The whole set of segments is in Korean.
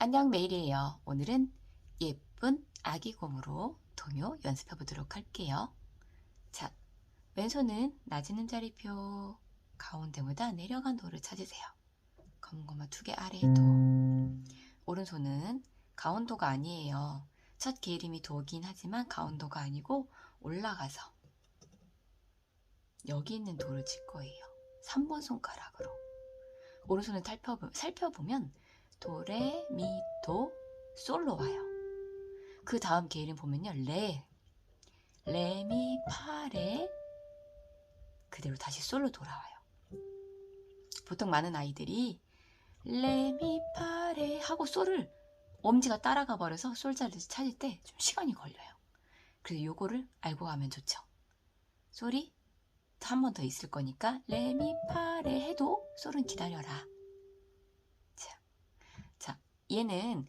안녕 메일이에요. 오늘은 예쁜 아기 곰으로 동요 연습해 보도록 할게요. 자, 왼손은 낮은 음자리표 가운데보다 내려간 도를 찾으세요. 검은 것만 두개 아래에 도. 오른손은 가운도가 아니에요. 첫 게으름이 도긴 하지만 가운도가 아니고 올라가서 여기 있는 도를 칠 거예요. 3번 손가락으로. 오른손을 살펴보, 살펴보면 도레 미도 솔로 와요. 그 다음 게이름 보면요 레 레미 파레 그대로 다시 솔로 돌아와요. 보통 많은 아이들이 레미 파레 하고 솔을 엄지가 따라가 버려서 솔 자리를 찾을 때 좀 시간이 걸려요. 그래서 요거를 알고 가면 좋죠. 솔이 한번 더 있을 거니까 레미 파레 해도 솔은 기다려라. 얘는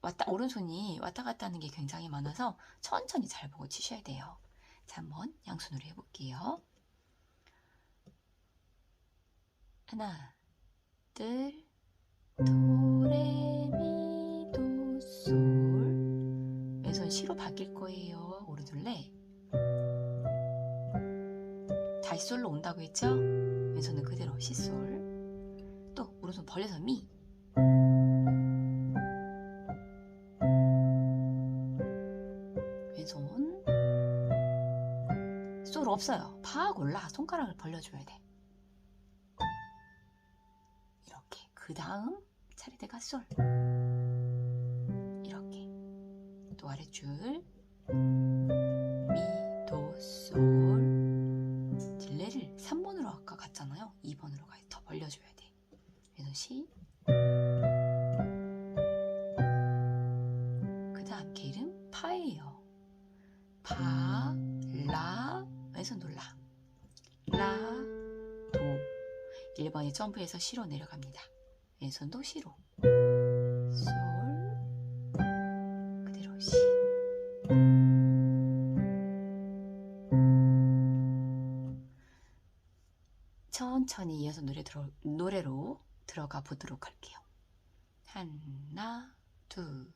왔다 오른손이 왔다 갔다 하는 게 굉장히 많아서 천천히 잘 보고 치셔야 돼요. 자, 한번 양손으로 해볼게요. 하나, 둘, 도레미 도솔 왼손 시로 바뀔 거예요. 오른손 레. 다시 솔로 온다고 했죠? 왼손은 그대로 시솔. 또 오른손 벌려서 미. 솔 없어요. 팍 올라 손가락을 벌려줘야 돼. 이렇게 그 다음 차례대가 솔 이렇게 또 아래줄 미 도 솔 딜레를 3번으로 아까 갔잖아요. 2번으로 가야 더 벌려줘야 돼. 왼손 시. 그 다음 게 이름 파예요. 파, 라, 왼손 놀라. 라, 도. 1번이 점프해서 시로 내려갑니다. 왼손도 시로. 솔, 그대로 시. 천천히 이어서 노래 들어, 노래로 들어가 보도록 할게요. 하나, 둘,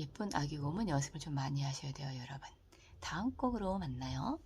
예쁜 아기곰은 연습을 좀 많이 하셔야 돼요, 여러분. 다음 곡으로 만나요.